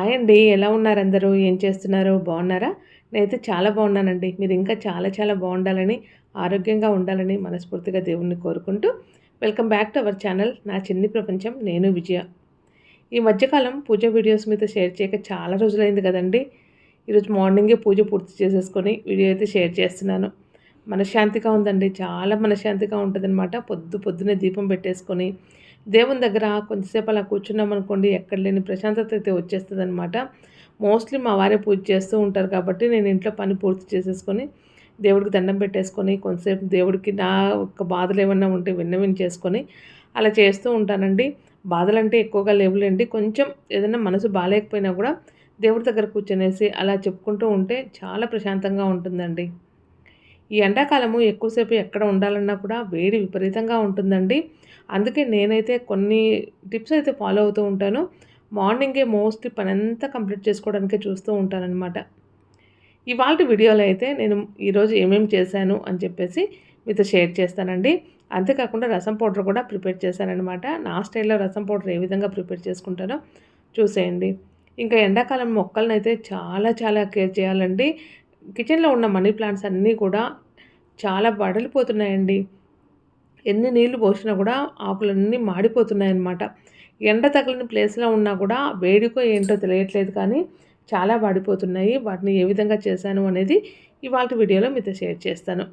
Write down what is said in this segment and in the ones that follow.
Hi అండి. ఎలా ఉన్నారు అందరూ? ఏం చేస్తున్నారు? బాగున్నారా? నేనైతే చాలా బాగున్నానండి. మీరు ఇంకా చాలా చాలా బాగుండాలని ఆరోగ్యంగా ఉండాలని మనస్ఫూర్తిగా దేవుణ్ణి కోరుకుంటూ welcome back to our channel నా చిన్ని ప్రపంచం నేను విజయ. ఈ మధ్యకాలం పూజ వీడియోస్ మీద షేర్ చేయక చాలా రోజులైంది కదండి. ఈరోజు మార్నింగే పూజ పూర్తి చేసేసుకొని వీడియో అయితే షేర్ చేస్తున్నాను. మనశ్శాంతిగా ఉందండి. చాలా మనశ్శాంతిగా ఉంటుందన్నమాట. పొద్దు పొద్దునే దీపం పెట్టేసుకొని దేవుని దగ్గర కొంచెంసేపు అలా కూర్చున్నాం అనుకోండి ఎక్కడ లేని ప్రశాంతత అయితే వచ్చేస్తుంది అనమాట మోస్ట్లీ మా వారే పూజ చేస్తూ ఉంటారు కాబట్టి నేను ఇంట్లో పని పూర్తి చేసేసుకొని దేవుడికి దండం పెట్టేసుకొని కొంతసేపు దేవుడికి నా యొక్క బాధలు ఏమన్నా ఉంటే విన్నవించేసుకొని అలా చేస్తూ ఉంటానండి. బాధలంటే ఎక్కువగా లేవులేండి. కొంచెం ఏదైనా మనసు బాగాలేకపోయినా కూడా దేవుడి దగ్గర కూర్చొనేసి అలా చెప్పుకుంటూ ఉంటే చాలా ప్రశాంతంగా ఉంటుందండి. ఈ ఎండాకాలము ఎక్కువసేపు ఎక్కడ ఉండాలన్నా కూడా వేడి విపరీతంగా ఉంటుందండి. అందుకే నేనైతే కొన్ని టిప్స్ అయితే ఫాలో అవుతూ ఉంటాను. మార్నింగే మోస్ట్లీ పని అంతా కంప్లీట్ చేసుకోవడానికే చూస్తూ ఉంటానన్నమాట. ఇవాళ వీడియోలో అయితే నేను ఈరోజు ఏమేమి చేశాను అని చెప్పేసి మీతో షేర్ చేస్తానండి. అంతేకాకుండా రసం పౌడర్ కూడా ప్రిపేర్ చేశానమాట నా స్టైల్లో రసం పౌడర్ ఏ విధంగా ప్రిపేర్ చేసుకుంటానో చూసేయండి. ఇంకా ఎండాకాలం మొక్కలను అయితే చాలా చాలా కేర్ చేయాలండి. కిచెన్లో ఉన్న మనీ ప్లాంట్స్ అన్నీ కూడా చాలా వడలిపోతున్నాయండి. ఎన్ని నీళ్ళు పోసినా కూడా ఆకులన్నీ మాడిపోతున్నాయి అన్నమాట ఎండ తగిలిన ప్లేస్లో ఉన్నా కూడా వేడికో ఏంటో తెలియట్లేదు కానీ చాలా వాడిపోతున్నాయి. వాటిని ఏ విధంగా చేశాను అనేది ఇవాళ వీడియోలో మీతో షేర్ చేస్తాను.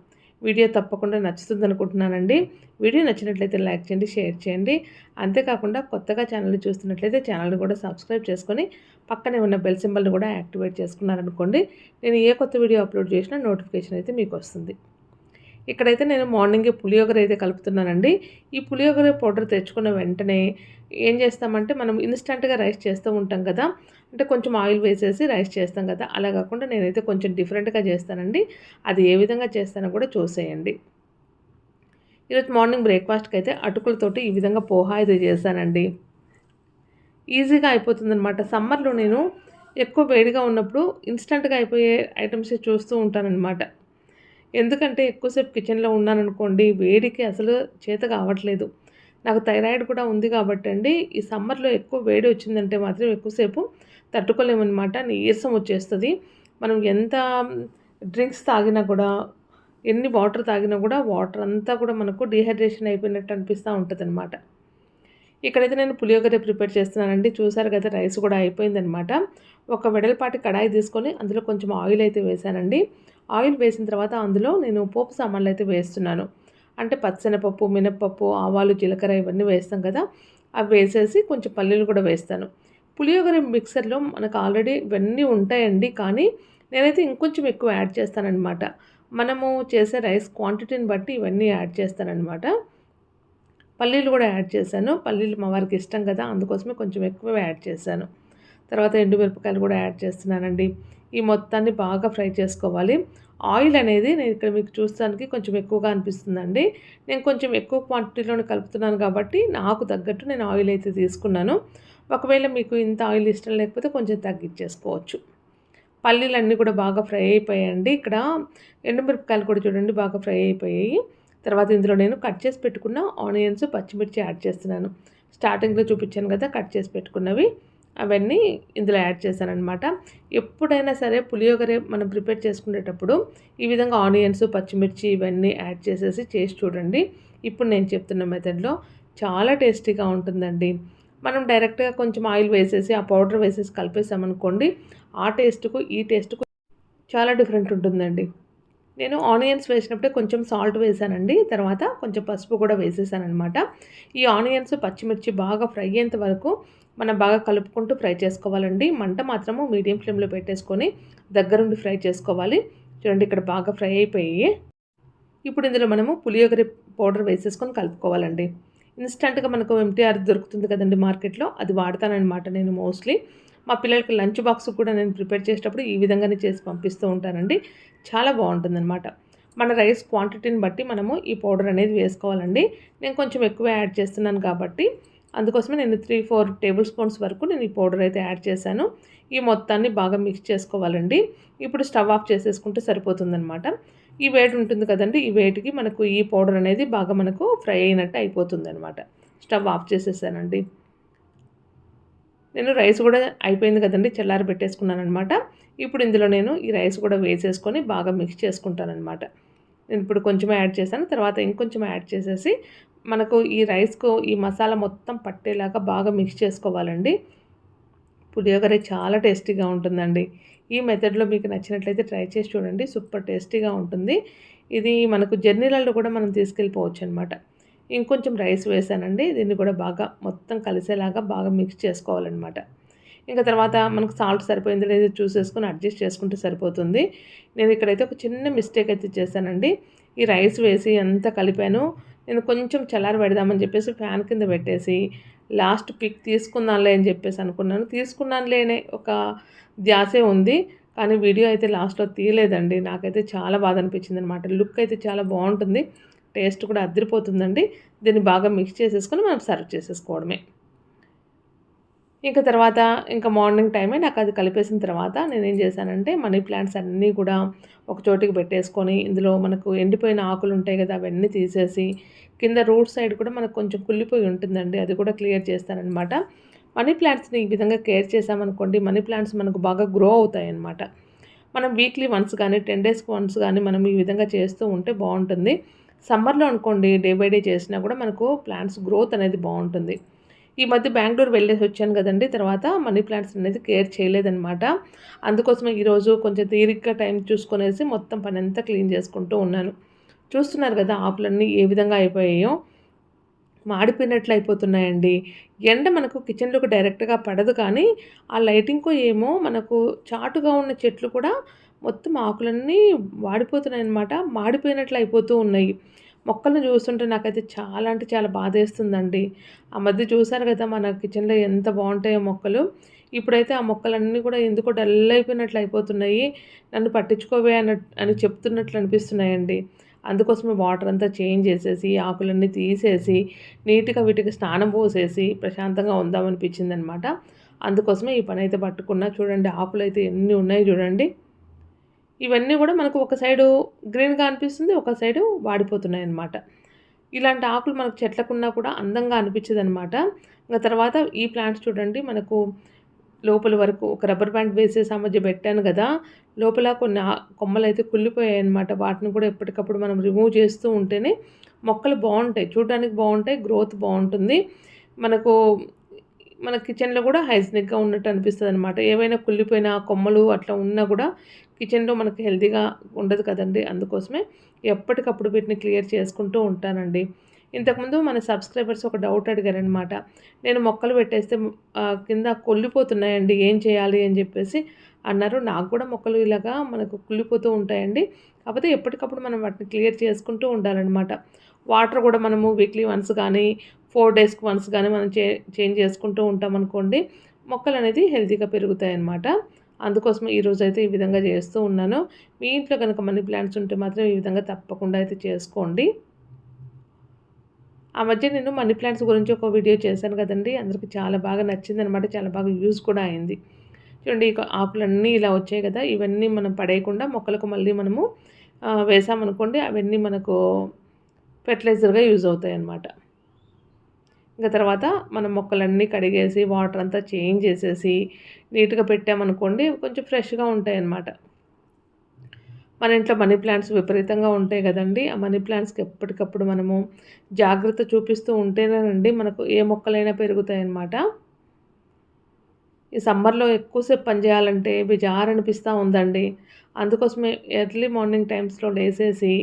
వీడియో తప్పకుండా నచ్చుతుంది అనుకుంటున్నానండి వీడియో నచ్చినట్లయితే లైక్ చేయండి షేర్ చేయండి. అంతేకాకుండా కొత్తగా ఛానల్ చూస్తున్నట్లయితే ఛానల్ని కూడా సబ్స్క్రైబ్ చేసుకొని పక్కనే ఉన్న బెల్ సింబల్ని కూడా యాక్టివేట్ చేసుకున్నారనుకోండి నేను ఏ కొత్త వీడియో అప్లోడ్ చేసినా నోటిఫికేషన్ అయితే మీకు వస్తుంది. ఇక్కడైతే నేను మార్నింగే పులియోగర అయితే కలుపుతున్నానండి. ఈ పులియోగర పౌడర్ తెచ్చుకున్న వెంటనే ఏం చేస్తామంటే మనం ఇన్స్టంట్గా రైస్ చేస్తూ ఉంటాం కదా అంటే కొంచెం ఆయిల్ వేసేసి రైస్ చేస్తాం కదా అలా కాకుండా నేనైతే కొంచెం డిఫరెంట్గా చేస్తానండి. అది ఏ విధంగా చేస్తానో కూడా చూసేయండి. ఈరోజు మార్నింగ్ బ్రేక్ఫాస్ట్కి అయితే అటుకులతోటి ఈ విధంగా పోహా అయితే చేశానండి. ఈజీగా అయిపోతుందన్నమాట. సమ్మర్లో నేను ఎక్కువ వేడిగా ఉన్నప్పుడు ఇన్స్టంట్గా అయిపోయే ఐటమ్స్ చూస్తూ ఉంటానన్నమాట. ఎందుకంటే ఎక్కువసేపు కిచెన్లో ఉన్నాననుకోండి వేడికి అసలు చేత కావట్లేదు. నాకు థైరాయిడ్ కూడా ఉంది కాబట్టి అండి ఈ సమ్మర్లో ఎక్కువ వేడి వచ్చిందంటే మాత్రం ఎక్కువసేపు తట్టుకోలేమన్నమాట. నీరసం వచ్చేస్తుంది. మనం ఎంత డ్రింక్స్ తాగినా కూడా ఎన్ని వాటర్ తాగినా కూడా వాటర్ అంతా కూడా మనకు డిహైడ్రేషన్ అయిపోయినట్టు అనిపిస్తూ ఉంటుంది ఇక్కడైతే నేను పులియోగరే ప్రిపేర్ చేస్తున్నానండి. చూసారు కదా రైస్ కూడా అయిపోయిందనమాట ఒక వెడల్పాటి కడాయి తీసుకొని అందులో కొంచెం ఆయిల్ అయితే వేసానండి. ఆయిల్ వేసిన తర్వాత అందులో నేను పోపు సామాన్లు అయితే వేస్తున్నాను. అంటే పచ్చనపప్పు మినప్పప్పు ఆవాలు జీలకర్ర ఇవన్నీ వేస్తాం కదా అవి వేసేసి కొంచెం పల్లీలు కూడా వేస్తాను. పులియోగర మిక్సర్లో మనకు ఆల్రెడీ ఇవన్నీ ఉంటాయండి కానీ నేనైతే ఇంకొంచెం ఎక్కువ యాడ్ చేస్తానన్నమాట. మనము చేసే రైస్ క్వాంటిటీని బట్టి ఇవన్నీ యాడ్ చేస్తానన్నమాట. పల్లీలు కూడా యాడ్ చేశాను. పల్లీలు మా వారికి ఇష్టం కదా అందుకోసమే కొంచెం ఎక్కువ యాడ్ చేశాను. తర్వాత ఎండుమిరపకాయలు కూడా యాడ్ చేస్తున్నానండి. ఈ మొత్తాన్ని బాగా ఫ్రై చేసుకోవాలి. ఆయిల్ అనేది నేను ఇక్కడ మీకు చూస్తానికి కొంచెం ఎక్కువగా అనిపిస్తుందండి. నేను కొంచెం ఎక్కువ క్వాంటిటీలోనే కలుపుతున్నాను కాబట్టి నాకు తగ్గట్టు నేను ఆయిల్ అయితే తీసుకున్నాను. ఒకవేళ మీకు ఇంత ఆయిల్ ఇష్టం లేకపోతే కొంచెం తగ్గించేసుకోవచ్చు. పల్లీలన్నీ కూడా బాగా ఫ్రై అయిపోయాయండి. ఇక్కడ ఎండుమిరపకాయలు కూడా చూడండి బాగా ఫ్రై అయిపోయాయి. తర్వాత ఇందులో నేను కట్ చేసి పెట్టుకున్న ఆనియన్స్ పచ్చిమిర్చి యాడ్ చేస్తున్నాను. స్టార్టింగ్లో చూపించాను కదా కట్ చేసి పెట్టుకున్నవి. అవన్నీ ఇందులో యాడ్ చేశానమాట ఎప్పుడైనా సరే పులియోగరే మనం ప్రిపేర్ చేసుకునేటప్పుడు ఈ విధంగా ఆనియన్స్ పచ్చిమిర్చి ఇవన్నీ యాడ్ చేసేసి చేసి చూడండి. ఇప్పుడు నేను చెప్తున్న మెథడ్లో చాలా టేస్టీగా ఉంటుందండి. మనం డైరెక్ట్గా కొంచెం ఆయిల్ వేసేసి ఆ పౌడర్ వేసేసి కలిపేసామనుకోండి ఆ టేస్ట్కు ఈ టేస్ట్కు చాలా డిఫరెంట్ ఉంటుందండి. నేను ఆనియన్స్ వేసినప్పుడే కొంచెం సాల్ట్ వేసానండి. తర్వాత కొంచెం పసుపు కూడా వేసేసానమాట ఈ ఆనియన్స్ పచ్చిమిర్చి బాగా ఫ్రై అయ్యేంత వరకు మనం బాగా కలుపుకుంటూ ఫ్రై చేసుకోవాలండి. మంట మాత్రము మీడియం ఫ్లేమ్లో పెట్టేసుకొని దగ్గరుండి ఫ్రై చేసుకోవాలి. చూడండి ఇక్కడ బాగా ఫ్రై అయిపోయి. ఇప్పుడు ఇందులో మనము పులియోగరి పౌడర్ వేసేసుకొని కలుపుకోవాలండి. ఇన్స్టంట్గా మనకు ఎంటీఆర్ దొరుకుతుంది కదండి మార్కెట్లో అది వాడతానమాట నేను మోస్ట్లీ. మా పిల్లలకి లంచ్ బాక్స్ కూడా నేను ప్రిపేర్ చేసేటప్పుడు ఈ విధంగానే చేసి పంపిస్తూ ఉంటానండి. చాలా బాగుంటుందన్నమాట. మన రైస్ క్వాంటిటీని బట్టి మనము ఈ పౌడర్ అనేది వేసుకోవాలండి. నేను కొంచెం ఎక్కువ యాడ్ చేస్తున్నాను కాబట్టి అందుకోసమే నేను త్రీ ఫోర్ టేబుల్ స్పూన్స్ వరకు నేను ఈ పౌడర్ అయితే యాడ్ చేశాను. ఈ మొత్తాన్ని బాగా మిక్స్ చేసుకోవాలండి. ఇప్పుడు స్టవ్ ఆఫ్ చేసేసుకుంటే సరిపోతుందనమాట ఈ వేడి ఉంటుంది కదండి ఈ వేటికి మనకు ఈ పౌడర్ అనేది బాగా మనకు ఫ్రై అయినట్టు అయిపోతుంది అనమాట స్టవ్ ఆఫ్ చేసేసానండి. నేను రైస్ కూడా అయిపోయింది కదండి చల్లారి పెట్టేసుకున్నాను అనమాట ఇప్పుడు ఇందులో నేను ఈ రైస్ కూడా వేసేసుకొని బాగా మిక్స్ చేసుకుంటాను అనమాట నేను ఇప్పుడు కొంచెం యాడ్ చేశాను తర్వాత ఇంకొంచెం యాడ్ చేసేసి మనకు ఈ రైస్కు ఈ మసాలా మొత్తం పట్టేలాగా బాగా మిక్స్ చేసుకోవాలండి. పులియోగర చాలా టేస్టీగా ఉంటుందండి. ఈ మెథడ్లో మీకు నచ్చినట్లయితే ట్రై చేసి చూడండి సూపర్ టేస్టీగా ఉంటుంది. ఇది మనకు జర్నీలలో కూడా మనం తీసుకెళ్ళిపోవచ్చు అనమాట ఇంకొంచెం రైస్ వేసానండి. దీన్ని కూడా బాగా మొత్తం కలిసేలాగా బాగా మిక్స్ చేసుకోవాలన్నమాట. ఇంకా తర్వాత మనకు సాల్ట్ సరిపోయింది లేదో చూసేసుకొని అడ్జస్ట్ చేసుకుంటే సరిపోతుంది. నేను ఇక్కడైతే ఒక చిన్న మిస్టేక్ అయితే చేశానండి. ఈ రైస్ వేసి అంతా కలిపాను నేను కొంచెం చల్లారి పెడదామని చెప్పేసి ఫ్యాన్ కింద పెట్టేసి లాస్ట్ పిక్ తీసుకుందాంలే అని చెప్పేసి అనుకున్నాను. తీసుకున్నానులేనే ఒక ధ్యాసే ఉంది. కానీ వీడియో అయితే లాస్ట్లో తీయలేదండి. నాకైతే చాలా బాధ అనిపించింది అనమాట లుక్ అయితే చాలా బాగుంటుంది. టేస్ట్ కూడా అద్దరిపోతుందండి దీన్ని బాగా మిక్స్ చేసేసుకొని మనం సర్వ్ చేసేసుకోవడమే. ఇంకా తర్వాత ఇంకా మార్నింగ్ టైమే నాకు అది కలిపేసిన తర్వాత నేనేం చేశానంటే మనీ ప్లాంట్స్ అన్నీ కూడా ఒక చోటికి పెట్టేసుకొని ఇందులో మనకు ఎండిపోయిన ఆకులు ఉంటాయి కదా అవన్నీ తీసేసి కింద రోడ్ సైడ్ కూడా మనకు కొంచెం కుళ్ళిపోయి ఉంటుందండి. అది కూడా క్లియర్ చేస్తానమాట మనీ ప్లాంట్స్ని ఈ విధంగా కేర్ చేసామనుకోండి మనీ ప్లాంట్స్ మనకు బాగా గ్రో అవుతాయి అన్నమాట మనం వీక్లీ వన్స్ కానీ టెన్ డేస్కి వన్స్ కానీ మనం ఈ విధంగా చేస్తూ ఉంటే బాగుంటుంది. సమ్మర్లో అనుకోండి డే బై డే చేసినా కూడా మనకు ప్లాంట్స్ గ్రోత్ అనేది బాగుంటుంది. ఈ మధ్య బెంగళూరు వెళ్ళేసి వచ్చాను కదండి తర్వాత మనీ ప్లాంట్స్ అనేది కేర్ చేయలేదనమాట అందుకోసమే ఈరోజు కొంచెం తీరిగ్గా టైం చూసుకునేసి మొత్తం పని అంతా క్లీన్ చేసుకుంటూ ఉన్నాను. చూస్తున్నారు కదా ఆకులన్నీ ఏ విధంగా అయిపోయాయో. మాడిపోయినట్లు అయిపోతున్నాయండి. ఎండ మనకు కిచెన్లోకి డైరెక్ట్గా పడదు కానీ ఆ లైటింగ్కో ఏమో మనకు చాటుగా ఉన్న చెట్లు కూడా మొత్తం ఆకులన్నీ వాడిపోతున్నాయి అనమాట మాడిపోయినట్లు అయిపోతూ ఉన్నాయి. మొక్కలను చూస్తుంటే నాకైతే చాలా అంటే చాలా బాధేస్తుందండి. ఆ మధ్య చూసారు కదా మన కిచెన్లో ఎంత బాగుంటాయో మొక్కలు. ఇప్పుడైతే ఆ మొక్కలన్నీ కూడా ఎందుకో డల్ అయిపోయినట్లు అయిపోతున్నాయి. నన్ను పట్టించుకోవే అని అని చెప్తున్నట్లు అనిపిస్తున్నాయండి. అందుకోసమే వాటర్ అంతా చేంజ్ చేసేసి ఆకులన్నీ తీసేసి నీట్గా వీటికి స్నానం పోసేసి ప్రశాంతంగా ఉందామనిపించింది అనమాట అందుకోసమే ఈ పని అయితే పట్టుకున్నా. చూడండి ఆకులు అయితే ఎన్ని ఉన్నాయి చూడండి. ఇవన్నీ కూడా మనకు ఒక సైడు గ్రీన్గా అనిపిస్తుంది ఒక సైడు వాడిపోతున్నాయి అన్నమాట ఇలాంటి ఆకులు మనకు చెట్లకున్నా కూడా అందంగా అనిపించదు అనమాట ఇంకా తర్వాత ఈ ప్లాంట్స్ చూడండి మనకు లోపల వరకు ఒక రబ్బర్ బ్యాండ్ వేసేసి ఆ మధ్య పెట్టాను కదా లోపల కొన్ని కొమ్మలు అయితే కుళ్ళిపోయాయి అనమాట వాటిని కూడా ఎప్పటికప్పుడు మనం రిమూవ్ చేస్తూ ఉంటేనే మొక్కలు బాగుంటాయి చూడడానికి బాగుంటాయి గ్రోత్ బాగుంటుంది. మనకు మన కిచెన్లో కూడా హైజీనిక్గా ఉన్నట్టు అనిపిస్తుంది అనమాట ఏవైనా కుళ్ళిపోయిన కొమ్మలు అట్లా ఉన్నా కూడా కిచెన్లో మనకు హెల్తీగా ఉండదు కదండి. అందుకోసమే ఎప్పటికప్పుడు వీటిని క్లియర్ చేసుకుంటూ ఉంటానండి. ఇంతకుముందు మన సబ్స్క్రైబర్స్ ఒక డౌట్ అడిగారనమాట నేను మొక్కలు పెట్టేస్తే కింద కొల్లిపోతున్నాయండి ఏం చేయాలి అని చెప్పేసి అన్నారు. నాకు కూడా మొక్కలు ఇలాగా మనకు కుళ్ళిపోతూ ఉంటాయండి. కాకపోతే ఎప్పటికప్పుడు మనం వాటిని క్లియర్ చేసుకుంటూ ఉండాలన్నమాట. వాటర్ కూడా మనము వీక్లీ వన్స్ కానీ ఫోర్ డేస్కి వన్స్ కానీ మనం చే చేంజ్ చేసుకుంటూ ఉంటాం అనుకోండి మొక్కలు అనేది హెల్తీగా పెరుగుతాయి అన్నమాట అందుకోసం ఈరోజు అయితే ఈ విధంగా చేస్తూ ఉన్నాను. మీ ఇంట్లో కనుక మనీ ప్లాంట్స్ ఉంటే మాత్రం ఈ విధంగా తప్పకుండా అయితే చేసుకోండి. ఆ మధ్య నేను మనీ ప్లాంట్స్ గురించి ఒక వీడియో చేశాను కదండి. అందరికి చాలా బాగా నచ్చింది అనమాట చాలా బాగా యూజ్ కూడా అయింది. చూడండి ఆకులన్నీ ఇలా వచ్చాయి కదా. ఇవన్నీ మనం పడేయకుండా మొక్కలకు మళ్ళీ మనము వేసామనుకోండి అవన్నీ మనకు ఫెర్టిలైజర్గా యూజ్ అవుతాయి అన్నమాట ఇంకా తర్వాత మనం మొక్కలన్నీ కడిగేసి వాటర్ అంతా చేంజ్ చేసేసి నీట్గా పెట్టామనుకోండి కొంచెం ఫ్రెష్గా ఉంటాయి అన్నమాట మన ఇంట్లో మనీ ప్లాంట్స్ విపరీతంగా ఉంటాయి కదండి. ఆ మనీ ప్లాంట్స్కి ఎప్పటికప్పుడు మనము జాగ్రత్త చూపిస్తూ ఉంటేనేనండి మనకు ఏ మొక్కలైనా పెరుగుతాయన్నమాట. ఈ సమ్మర్లో ఎక్కువసేపు పనిచేయాలంటే బిజార్ అనిపిస్తూ ఉందండి. అందుకోసమే ఎర్లీ మార్నింగ్ టైమ్స్లో లేసేసి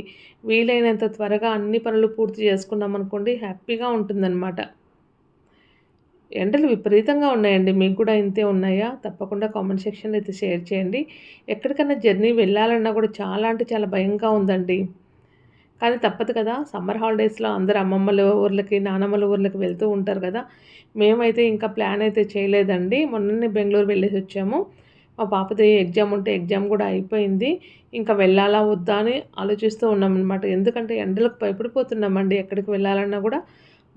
వీలైనంత త్వరగా అన్ని పనులు పూర్తి చేసుకున్నాం అనుకోండి హ్యాపీగా ఉంటుందన్నమాట. ఎండలు విపరీతంగా ఉన్నాయండి. మీకు కూడా ఇంతే ఉన్నాయా? తప్పకుండా కామెంట్ సెక్షన్లో అయితే షేర్ చేయండి. ఎక్కడికైనా జర్నీ వెళ్ళాలన్నా కూడా చాలా అంటే చాలా భయంగా ఉందండి. కానీ తప్పదు కదా. సమ్మర్ హాలిడేస్లో అందరు అమ్మమ్మల ఊర్లకి నానమ్మల ఊర్లకి వెళ్తూ ఉంటారు కదా. మేమైతే ఇంకా ప్లాన్ అయితే చేయలేదండి. మొన్ననే బెంగళూరు వెళ్ళేసి వచ్చాము. మా పాపది ఎగ్జామ్ ఉంటే ఎగ్జామ్ కూడా అయిపోయింది. ఇంకా వెళ్ళాలా వద్దా అని ఆలోచిస్తూ ఉన్నాం అనమాట ఎందుకంటే ఎండలకు భయపడిపోతున్నామండి. ఎక్కడికి వెళ్ళాలన్నా కూడా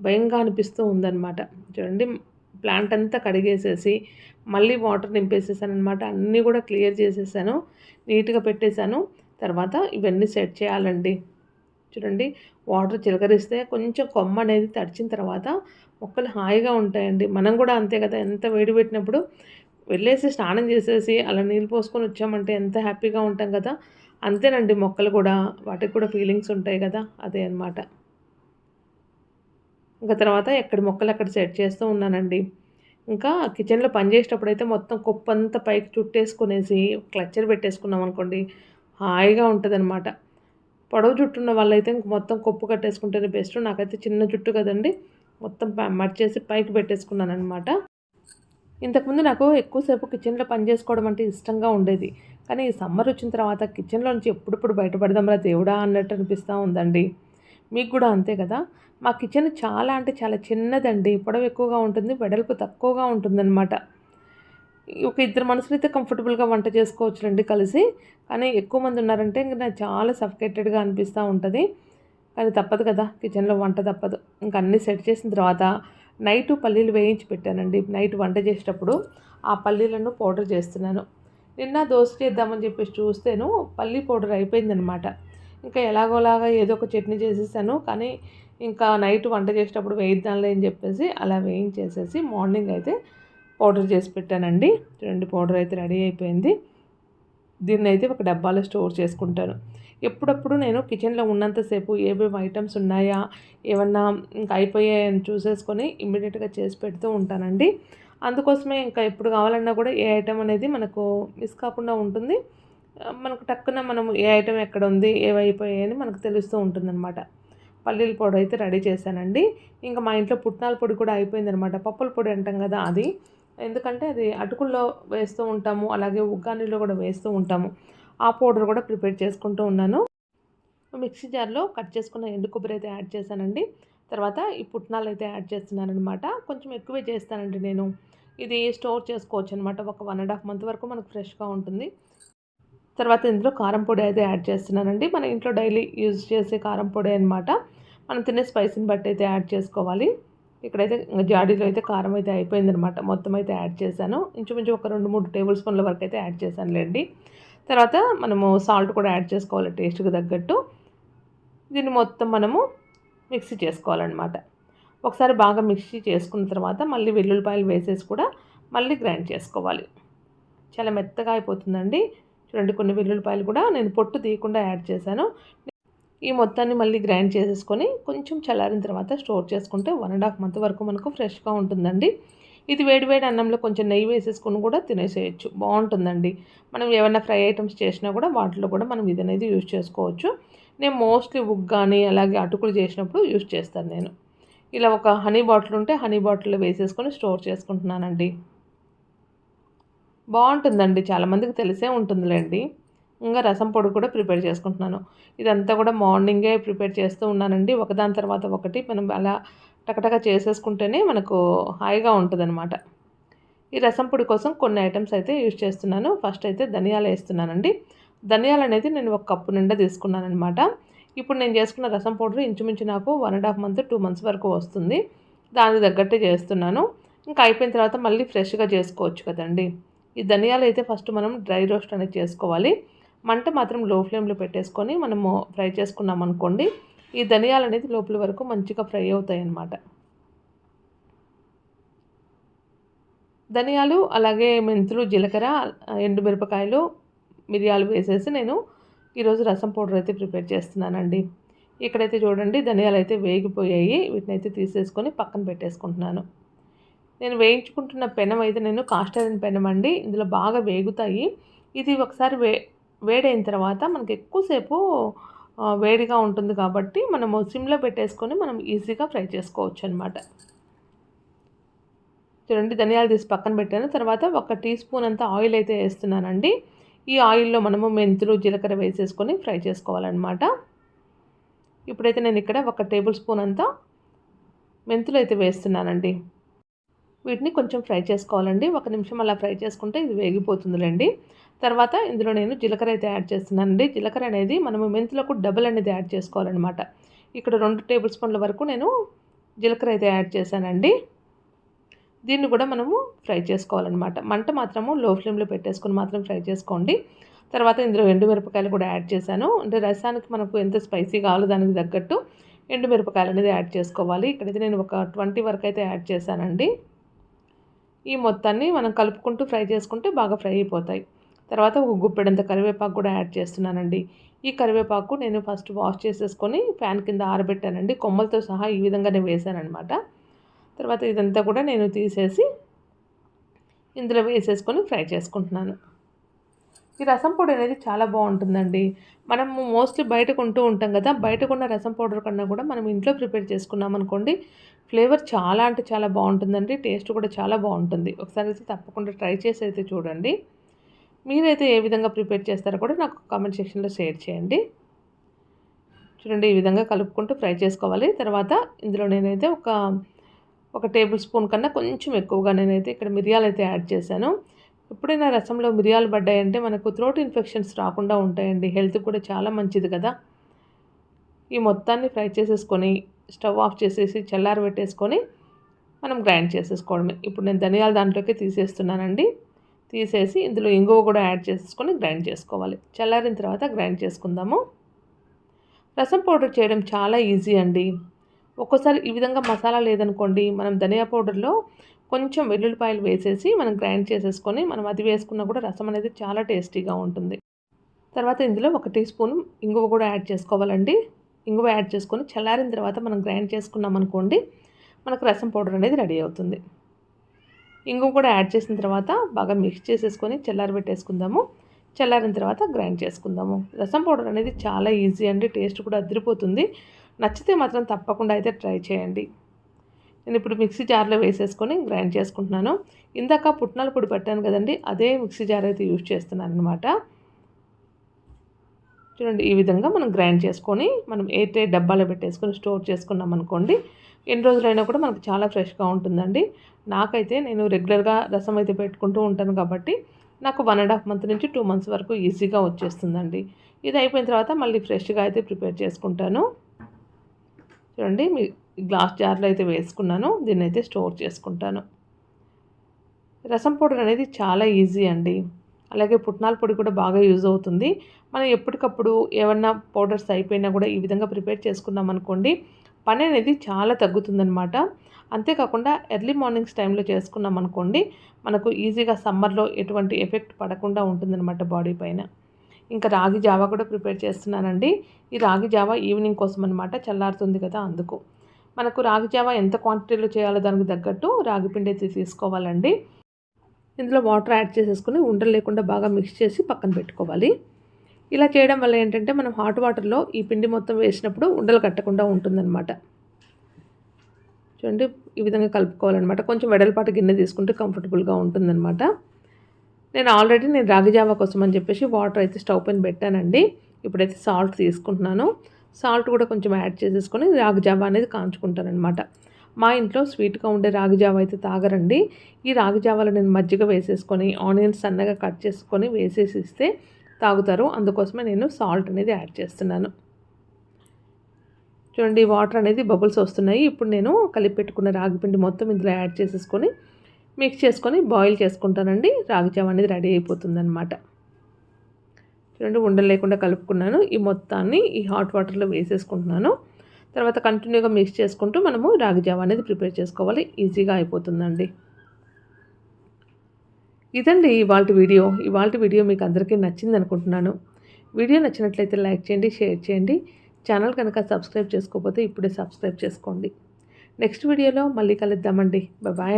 భయంగా అనిపిస్తూ ఉందన్నమాట. చూడండి ప్లాంట్ అంతా కడిగేసేసి మళ్ళీ వాటర్ నింపేసేసాను అనమాట అన్నీ కూడా క్లియర్ చేసేసాను నీట్గా పెట్టేశాను. తర్వాత ఇవన్నీ సెట్ చేయాలండి. చూడండి వాటర్ చిలకరిస్తే కొంచెం కొమ్మ అనేది తడిచిన తర్వాత మొక్కలు హాయిగా ఉంటాయండి. మనం కూడా అంతే కదా ఎంత వేడి పెట్టినప్పుడు వెళ్ళేసి స్నానం చేసేసి అలా నీళ్ళు పోసుకొని వచ్చామంటే ఎంత హ్యాపీగా ఉంటాం కదా. అంతేనండి మొక్కలు కూడా వాటికి కూడా ఫీలింగ్స్ ఉంటాయి కదా అదే అనమాట ఇంకా తర్వాత ఎక్కడ మొక్కలు అక్కడ సెట్ చేస్తూ ఉన్నానండి. ఇంకా కిచెన్లో పని చేసేటప్పుడు అయితే మొత్తం కుప్పంతా పైకి చుట్టేసుకునేసి క్లచ్చర్ పెట్టేసుకున్నాం అనుకోండి హాయిగా ఉంటుందన్నమాట. పొడవు జుట్టు ఉన్న వాళ్ళైతే ఇంక మొత్తం కొప్పు కట్టేసుకుంటేనే బెస్ట్. నాకైతే చిన్న జుట్టు కదండి మొత్తం మర్చేసి పైకి పెట్టేసుకున్నాను అనమాట ఇంతకుముందు నాకు ఎక్కువసేపు కిచెన్లో పని చేసుకోవడం అంటే ఇష్టంగా ఉండేది. కానీ ఈ సమ్మర్ వచ్చిన తర్వాత కిచెన్లో నుంచి ఎప్పుడప్పుడు బయటపడదాంరా దేవుడా అన్నట్టు అనిపిస్తూ ఉందండి. మీకు కూడా అంతే కదా? మా కిచెన్ చాలా అంటే చాలా చిన్నదండి. పొడవు ఎక్కువగా ఉంటుంది వెడల్పు తక్కువగా ఉంటుందన్నమాట. ఒక ఇద్దరు మనుషులు అయితే కంఫర్టబుల్గా వంట చేసుకోవచ్చులండి కలిసి. కానీ ఎక్కువ మంది ఉన్నారంటే ఇంకా నాకు చాలా సఫికేటెడ్గా అనిపిస్తూ ఉంటుంది. కానీ తప్పదు కదా కిచెన్లో వంట తప్పదు. ఇంకా అన్నీ సెట్ చేసిన తర్వాత నైట్ పల్లీలు వేయించి పెట్టానండి. నైట్ వంట చేసేటప్పుడు ఆ పల్లీలను పౌడర్ చేస్తున్నాను. నిన్న దోశ చేద్దామని చెప్పేసి చూస్తేను పల్లీ పౌడర్ అయిపోయిందనమాట ఇంకా ఎలాగోలాగా ఏదో ఒక చట్నీ చేసేసాను. కానీ ఇంకా నైట్ వంట చేసేటప్పుడు వేయిద్దాంలే అని చెప్పేసి అలా వేయించేసేసి మార్నింగ్ అయితే పౌడర్ చేసి పెట్టానండి. రెండు పౌడర్ అయితే రెడీ అయిపోయింది. దీన్ని అయితే ఒక డబ్బాలో స్టోర్ చేసుకుంటాను. ఎప్పుడప్పుడు నేను కిచెన్లో ఉన్నంతసేపు ఏమేమి ఐటమ్స్ ఉన్నాయా ఏమన్నా ఇంకా అయిపోయాయని చూసేసుకొని ఇమ్మీడియట్గా చేసి పెడుతూ ఉంటానండి. అందుకోసమే ఇంకా ఎప్పుడు కావాలన్నా కూడా ఏ ఐటమ్ అనేది మనకు మిస్ కాకుండా ఉంటుంది. మనకు టక్కున మనం ఏ ఐటెం ఎక్కడ ఉంది ఏవైపోయాయని మనకు తెలుస్తూ ఉంటుందన్నమాట. పల్లీల పొడి అయితే రెడీ చేశానండి. ఇంకా మా ఇంట్లో పుట్నాల పొడి కూడా అయిపోయిందనమాట పప్పుల పొడి అంటాం కదా అది. ఎందుకంటే అది అటుకుల్లో వేస్తూ ఉంటాము అలాగే ఉగ్గానీలో కూడా వేస్తూ ఉంటాము. ఆ పౌడర్ కూడా ప్రిపేర్ చేసుకుంటూ ఉన్నాను. మిక్సీ జార్లో కట్ చేసుకున్న ఎండు కొబ్బరి అయితే యాడ్ చేశానండి. తర్వాత ఈ పుట్నాలు అయితే యాడ్ చేస్తున్నానమాట కొంచెం ఎక్కువే చేస్తానండి నేను. ఇది స్టోర్ చేసుకోవచ్చు అనమాట ఒక వన్ అండ్ హాఫ్ మంత్ వరకు మనకు ఫ్రెష్గా ఉంటుంది. తర్వాత ఇందులో కారం పొడి అయితే యాడ్ చేస్తున్నానండి. మన ఇంట్లో డైలీ యూజ్ చేసే కారం పొడి అనమాట మనం తినే స్పైసీని బట్టి అయితే యాడ్ చేసుకోవాలి. ఇక్కడైతే జాడీలో అయితే కారం అయితే అయిపోయిందనమాట మొత్తం అయితే యాడ్ చేశాను. ఇంచుమించు ఒక రెండు మూడు టేబుల్ స్పూన్ల వరకు అయితే యాడ్ చేశానులేండి. తర్వాత మనము సాల్ట్ కూడా యాడ్ చేసుకోవాలి టేస్ట్కి తగ్గట్టు. దీన్ని మొత్తం మనము మిక్సీ చేసుకోవాలన్నమాట. ఒకసారి బాగా మిక్సీ చేసుకున్న తర్వాత మళ్ళీ వెల్లుల్లిపాయలు వేసేసి కూడా మళ్ళీ గ్రైండ్ చేసుకోవాలి. చాలా మెత్తగా అయిపోతుందండి. చూడండి కొన్ని వెల్లుల్లిపాయలు కూడా నేను పొట్టు తీయకుండా యాడ్ చేశాను. ఈ మొత్తాన్ని మళ్ళీ గ్రైండ్ చేసేసుకొని కొంచెం చల్లారిన తర్వాత స్టోర్ చేసుకుంటే వన్ అండ్ హాఫ్ మంత్ వరకు మనకు ఫ్రెష్గా ఉంటుందండి. ఇది వేడివేడి అన్నంలో కొంచెం నెయ్యి వేసేసుకొని కూడా తినేసేయచ్చు. బాగుంటుందండి. మనం ఏమైనా ఫ్రై ఐటమ్స్ చేసినా కూడా వాటిలో కూడా మనం ఇది అనేది యూజ్ చేసుకోవచ్చు. నేను మోస్ట్లీ ఉగ్ కానీ అలాగే అటుకులు చేసినప్పుడు యూజ్ చేస్తాను నేను. ఇలా ఒక హనీ బాటిల్ ఉంటే హనీ బాటిల్లో వేసేసుకొని స్టోర్ చేసుకుంటున్నానండి. బాగుంటుందండి. చాలామందికి తెలిసే ఉంటుందిలేండి. ఇంకా రసం పొడి కూడా ప్రిపేర్ చేసుకుంటున్నాను. ఇదంతా కూడా మార్నింగే ప్రిపేర్ చేస్తూ ఉన్నానండి. ఒకదాని తర్వాత ఒకటి మనం అలా టకటక చేసేసుకుంటేనే మనకు హాయిగా ఉంటుందన్నమాట. ఈ రసం పొడి కోసం కొన్ని ఐటమ్స్ అయితే యూజ్ చేస్తున్నాను. ఫస్ట్ అయితే ధనియాలు వేస్తున్నానండి. ధనియాలు అనేది నేను ఒక కప్పు నిండా తీసుకున్నాను అనమాట ఇప్పుడు నేను చేసుకున్న రసం పౌడర్ ఇంచుమించు నాకు one and half month two months వరకు వస్తుంది. దానికి తగ్గట్టే చేస్తున్నాను. ఇంకా అయిపోయిన తర్వాత మళ్ళీ ఫ్రెష్గా చేసుకోవచ్చు కదండి. ఈ ధనియాలు అయితే ఫస్ట్ మనం డ్రై రోస్ట్ అనేది చేసుకోవాలి. మంట మాత్రం లో ఫ్లేమ్లో పెట్టేసుకొని మనము ఫ్రై చేసుకున్నాం అనుకోండి ఈ ధనియాలు అనేది లోపల వరకు మంచిగా ఫ్రై అవుతాయి అన్నమాట. ధనియాలు అలాగే మెంతులు జీలకర్ర ఎండుమిరపకాయలు మిరియాలు వేసేసి నేను ఈరోజు రసం పౌడర్ అయితే ప్రిపేర్ చేస్తున్నానండి. ఇక్కడైతే చూడండి ధనియాలు అయితే వేగిపోయాయి. వీటిని అయితే తీసేసుకొని పక్కన పెట్టేసుకుంటున్నాను. నేను వేయించుకుంటున్న పెనం అయితే నేను కాస్టైరన్ పెనం అండి. ఇందులో బాగా వేగుతాయి. ఇది ఒకసారి వే వేడైన తర్వాత మనకి ఎక్కువసేపు వేడిగా ఉంటుంది కాబట్టి మనము సిమ్లో పెట్టేసుకొని మనం ఈజీగా ఫ్రై చేసుకోవచ్చు అనమాట చూడండి ధనియాలు తీసి పక్కన పెట్టాను. తర్వాత ఒక టీ స్పూన్ అంతా ఆయిల్ అయితే వేస్తున్నానండి. ఈ ఆయిల్లో మనము మెంతులు జీలకర్ర వేసేసుకొని ఫ్రై చేసుకోవాలన్నమాట. ఇప్పుడైతే నేను ఇక్కడ ఒక టేబుల్ స్పూన్ అంతా మెంతులు అయితే వేస్తున్నానండి. వీటిని కొంచెం ఫ్రై చేసుకోవాలండి. ఒక నిమిషం అలా ఫ్రై చేసుకుంటే ఇది వేగిపోతుందిలేండి. తర్వాత ఇందులో నేను జీలకర్ర అయితే యాడ్ చేస్తున్నానండి. జీలకర్ర అనేది మనము మెంతులకు డబుల్ అనేది యాడ్ చేసుకోవాలన్నమాట. ఇక్కడ రెండు టేబుల్ స్పూన్ల వరకు నేను జీలకర్ర అయితే యాడ్ చేశానండి. దీన్ని కూడా మనము ఫ్రై చేసుకోవాలన్నమాట. మంట మాత్రము లో ఫ్లేమ్లో పెట్టేసుకొని మాత్రం ఫ్రై చేసుకోండి. తర్వాత ఇందులో ఎండుమిరపకాయలు కూడా యాడ్ చేశాను. అంటే రసానికి మనకు ఎంత స్పైసీ కావాలో దానికి తగ్గట్టు ఎండుమిరపకాయలు అనేది యాడ్ చేసుకోవాలి. ఇక్కడైతే నేను ఒక ట్వంటీ వరకు అయితే యాడ్ చేశానండి. ఈ మొత్తాన్ని మనం కలుపుకుంటూ ఫ్రై చేసుకుంటే బాగా ఫ్రై అయిపోతాయి. తర్వాత ఒక గుప్పెడంత కరివేపాకు కూడా యాడ్ చేస్తున్నానండి. ఈ కరివేపాకు నేను ఫస్ట్ వాష్ చేసేసుకొని ఫ్యాన్ కింద ఆరబెట్టానండి. కొమ్మలతో సహా ఈ విధంగానే వేసానమాట తర్వాత ఇదంతా కూడా నేను తీసేసి ఇందులో వేసేసుకొని ఫ్రై చేసుకుంటున్నాను. ఈ రసం పొడి అనేది చాలా బాగుంటుందండి. మనము మోస్ట్లీ బయట కొంటూ ఉంటాం కదా బయట కొన్న రసం పౌడర్ కన్నా కూడా మనం ఇంట్లో ప్రిపేర్ చేసుకున్నాం అనుకోండి ఫ్లేవర్ చాలా అంటే చాలా బాగుంటుందండి టేస్ట్ కూడా చాలా బాగుంటుంది. ఒకసారి అయితే తప్పకుండా ట్రై చేసి అయితే చూడండి. మీరైతే ఏ విధంగా ప్రిపేర్ చేస్తారో కూడా నాకు కామెంట్ సెక్షన్లో షేర్ చేయండి. చూడండి ఈ విధంగా కలుపుకుంటూ ఫ్రై చేసుకోవాలి. తర్వాత ఇందులో నేనైతే ఒక ఒక టేబుల్ స్పూన్ కన్నా కొంచెం ఎక్కువగా నేనైతే ఇక్కడ మిరియాలు అయితే యాడ్ చేశాను. ఎప్పుడైనా రసంలో మిరియాలు పడ్డాయంటే మనకు థ్రోట్ ఇన్ఫెక్షన్స్ రాకుండా ఉంటాయండి. హెల్త్ కూడా చాలా మంచిది కదా. ఈ మొత్తాన్ని ఫ్రై చేసేసుకొని స్టవ్ ఆఫ్ చేసేసి చల్లారి పెట్టేసుకొని మనం గ్రైండ్ చేసేసుకోవడమే. ఇప్పుడు నేను ధనియాలు దాంట్లోకి తీసేస్తున్నానండి. తీసేసి ఇందులో ఇంగువ కూడా యాడ్ చేసేసుకొని గ్రైండ్ చేసుకోవాలి. చల్లారిన తర్వాత గ్రైండ్ చేసుకుందాము. రసం పౌడర్ చేయడం చాలా ఈజీ అండి. ఒక్కోసారి ఈ విధంగా మసాలా లేదనుకోండి మనం ధనియా పౌడర్లో కొంచెం వెల్లుల్లిపాయలు వేసేసి మనం గ్రైండ్ చేసేసుకొని మనం అది వేసుకున్నా కూడా రసం అనేది చాలా టేస్టీగా ఉంటుంది. తర్వాత ఇందులో ఒక టీ స్పూన్ ఇంగువ కూడా యాడ్ చేసుకోవాలండి. ఇంగువ యాడ్ చేసుకొని చల్లారిన తర్వాత మనం గ్రైండ్ చేసుకున్నాం అనుకోండి మనకు రసం పౌడర్ అనేది రెడీ అవుతుంది. ఇంగువ కూడా యాడ్ చేసిన తర్వాత బాగా మిక్స్ చేసేసుకొని చల్లారి పెట్టేసుకుందాము. చల్లారిన తర్వాత గ్రైండ్ చేసుకుందాము. రసం పౌడర్ అనేది చాలా ఈజీ అండి టేస్ట్ కూడా అదిరిపోతుంది నచ్చితే మాత్రం తప్పకుండా అయితే ట్రై చేయండి. నేను ఇప్పుడు మిక్సీ జార్లో వేసేసుకొని గ్రైండ్ చేసుకుంటున్నాను. ఇందాక పుట్నాల పొడి పెట్టాను కదండి అదే మిక్సీ జార్ అయితే యూజ్ చేస్తున్నాను అనమాట చూడండి ఈ విధంగా మనం గ్రైండ్ చేసుకొని మనం ఏ డబ్బాలో పెట్టేసుకొని స్టోర్ చేసుకున్నాం అనుకోండి ఎన్ని రోజులైనా కూడా మనకు చాలా ఫ్రెష్గా ఉంటుందండి. నాకైతే నేను రెగ్యులర్గా రసం అయితే పెట్టుకుంటూ ఉంటాను కాబట్టి నాకు వన్ అండ్ హాఫ్ మంత్ నుంచి టూ మంత్స్ వరకు ఈజీగా వచ్చేస్తుందండి. ఇది అయిపోయిన తర్వాత మళ్ళీ ఫ్రెష్గా అయితే ప్రిపేర్ చేసుకుంటాను. చూడండి మీ గ్లాస్ జార్లో అయితే వేసుకున్నాను దీన్ని అయితే స్టోర్ చేసుకుంటాను. రసం పౌడర్ అనేది చాలా ఈజీ అండి. అలాగే పుట్నాల పొడి కూడా బాగా యూజ్ అవుతుంది. మనం ఎప్పటికప్పుడు ఏమన్నా పౌడర్స్ అయిపోయినా కూడా ఈ విధంగా ప్రిపేర్ చేసుకున్నాం అనుకోండి పని అనేది చాలా తగ్గుతుందనమాట అంతేకాకుండా ఎర్లీ మార్నింగ్స్ టైంలో చేసుకున్నాం అనుకోండి మనకు ఈజీగా సమ్మర్లో ఎటువంటి ఎఫెక్ట్ పడకుండా ఉంటుందన్నమాట బాడీ పైన. ఇంకా రాగి జావా కూడా ప్రిపేర్ చేస్తున్నానండి. ఈ రాగి జావా ఈవినింగ్ కోసం అనమాట చల్లారుతుంది కదా అందుకు. మనకు రాగి జావా ఎంత క్వాంటిటీలో చేయాలో దానికి తగ్గట్టు రాగి పిండి అయితే తీసుకోవాలండి. ఇందులో వాటర్ యాడ్ చేసేసుకుని ఉండలు లేకుండా బాగా మిక్స్ చేసి పక్కన పెట్టుకోవాలి. ఇలా చేయడం వల్ల ఏంటంటే మనం హాట్ వాటర్లో ఈ పిండి మొత్తం వేసినప్పుడు ఉండలు కట్టకుండా ఉంటుందన్నమాట. చూడండి ఈ విధంగా కలుపుకోవాలన్నమాట. కొంచెం వెడల్పాటు గిన్నె తీసుకుంటే కంఫర్టబుల్గా ఉంటుందన్నమాట. నేను ఆల్రెడీ నేను రాగి జావా కోసం అని చెప్పేసి వాటర్ అయితే స్టవ్ పైన పెట్టానండి. ఇప్పుడైతే సాల్ట్ తీసుకుంటున్నాను. సాల్ట్ కూడా కొంచెం యాడ్ చేసేసుకొని రాగిజావా అనేది కాంచుకుంటానమాట మా ఇంట్లో స్వీట్గా ఉండే రాగిజావా అయితే తాగరండి. ఈ రాగిజావాలో నేను మజ్జిగ వేసేసుకొని ఆనియన్స్ సన్నగా కట్ చేసుకొని వేసేసి ఇస్తే తాగుతారు. అందుకోసమే నేను సాల్ట్ అనేది యాడ్ చేస్తున్నాను. చూడండి వాటర్ అనేది బబుల్స్ వస్తున్నాయి. ఇప్పుడు నేను కలిపి పెట్టుకున్న రాగిపిండి మొత్తం ఇందులో యాడ్ చేసేసుకొని మిక్స్ చేసుకొని బాయిల్ చేసుకుంటానండి. రాగి జావ అనేది రెడీ అయిపోతుందనమాట చూడండి ఉండలు లేకుండా కలుపుకున్నాను. ఈ మొత్తాన్ని ఈ హాట్ వాటర్లో వేసేసుకుంటున్నాను. తర్వాత కంటిన్యూగా మిక్స్ చేసుకుంటూ మనము రాగి జావ అనేది ప్రిపేర్ చేసుకోవాలి. ఈజీగా అయిపోతుందండి. ఇదండి ఇవాళ వీడియో. ఇవాళ వీడియో మీకు అందరికీ నచ్చింది అనుకుంటున్నాను. వీడియో నచ్చినట్లయితే లైక్ చేయండి షేర్ చేయండి. ఛానల్ కనుక సబ్స్క్రైబ్ చేసుకోకపోతే ఇప్పుడే సబ్స్క్రైబ్ చేసుకోండి. నెక్స్ట్ వీడియోలో మళ్ళీ కలుద్దామండి. బాయ్ అండి.